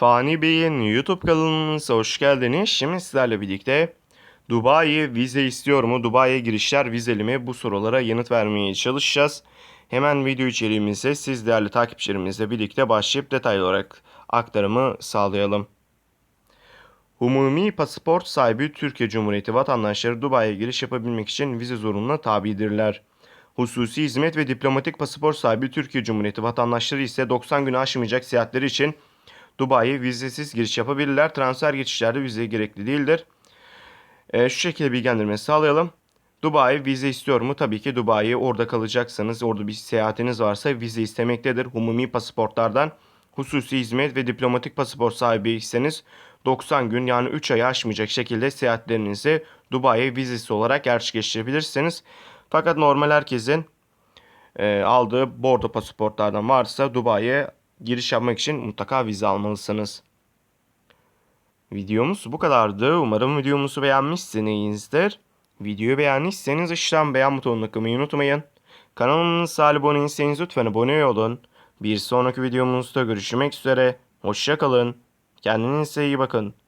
Fani Bey'in YouTube kanalımıza hoş geldiniz. Şimdi sizlerle birlikte Dubai vize istiyor mu? Dubai'ye girişler vizeli mi? Bu sorulara yanıt vermeye çalışacağız. Hemen video içeriğimize siz değerli takipçilerimizle birlikte başlayıp detaylı olarak aktarımı sağlayalım. Umumi pasaport sahibi Türkiye Cumhuriyeti vatandaşları Dubai'ye giriş yapabilmek için vize zorunluluğuna tabidirler. Hususi hizmet ve diplomatik pasaport sahibi Türkiye Cumhuriyeti vatandaşları ise 90 günü aşmayacak seyahatleri için Dubai'ye vizesiz giriş yapabilirler. Transfer geçişlerde vize gerekli değildir. Ee, şu şekilde bilgilendirme sağlayalım. Dubai vize istiyor mu? Tabii ki Dubai'ye orada kalacaksanız, orada bir seyahatiniz varsa vize istemektedir. Umumi pasaportlardan hususi hizmet ve diplomatik pasaport sahibiyseniz 90 gün yani 3 ayı aşmayacak şekilde seyahatlerinizi Dubai'ye vizesi olarak gerçekleştirebilirsiniz. Fakat normal herkesin e, aldığı bordo pasaportlardan varsa Dubai'ye giriş yapmak için mutlaka vize almalısınız. Videomuz bu kadardı. Umarım videomuzu beğenmişsinizdir. Videoyu beğendiyseniz aşağıdan beğen butonuna kılmayı unutmayın. Kanalımıza abone değilseniz lütfen abone olun. Bir sonraki videomuzda görüşmek üzere. Hoşçakalın. Kendinize iyi bakın.